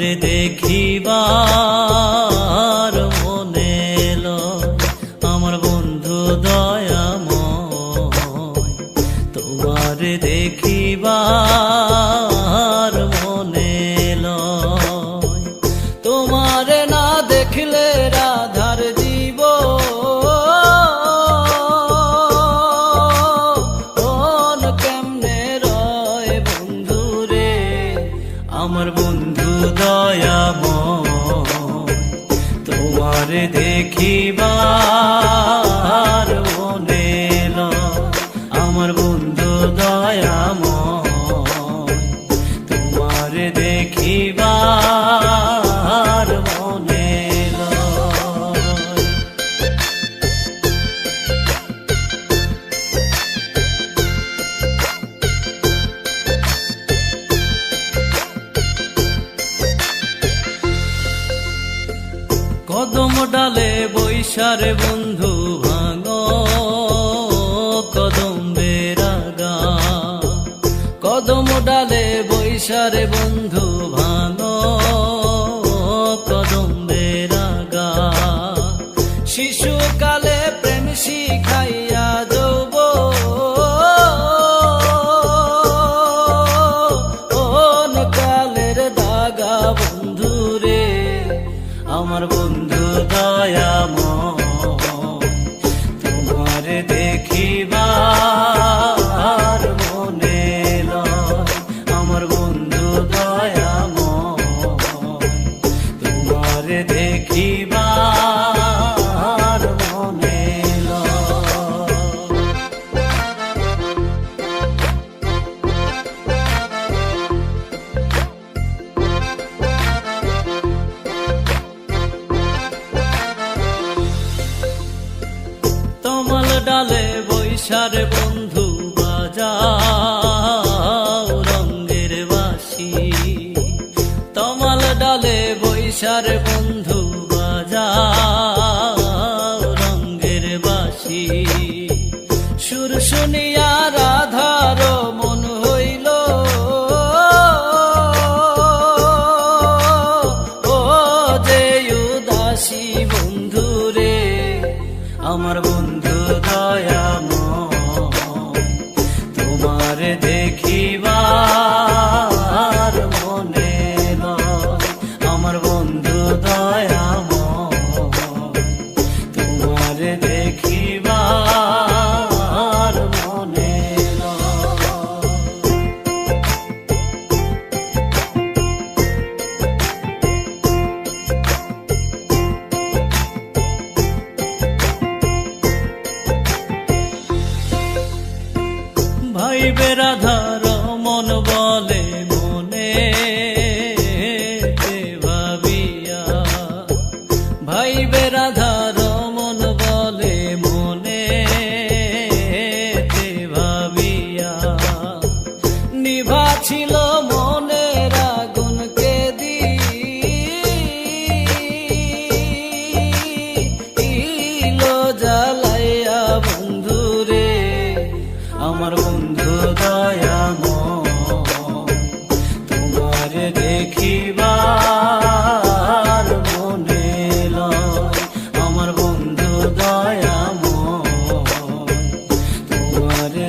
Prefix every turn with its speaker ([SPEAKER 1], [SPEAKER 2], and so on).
[SPEAKER 1] তোমারে দেখিবার মনে আমার বন্ধু দয়াময় তোমারে দেখিবার দেখিবার মনে লো। আমার কদম ডালে বৈশারে বন্ধু ভাঙ কদম বেরাগা কদম ডালে বৈশারে বন্ধু ভাঙ কদম বেরাগা শিশুকালে প্রেম শিখাইয়া ওন কালের দাগা বন্ধু রে, আমার বন্ধু দয়াময় বৈশার বন্ধু বাজাও রঙ্গের বাসি। তমাল ডালে বৈশার বন্ধু বাজাও রঙ্গের বাসি। সুর শুনিয়া রাধার মন হইল, ও যে উদাসী বন্ধু রে, আমার তোমার যাইবে রাধার মন বলে মনে ভাবিয়া। ভাইবে রাধার মন বলে মনে ভাবিয়া। নিভা ছিল মনের আগুনকে দি জ্বালাইয়া বন্ধুরে, আমার বন্ধু 我的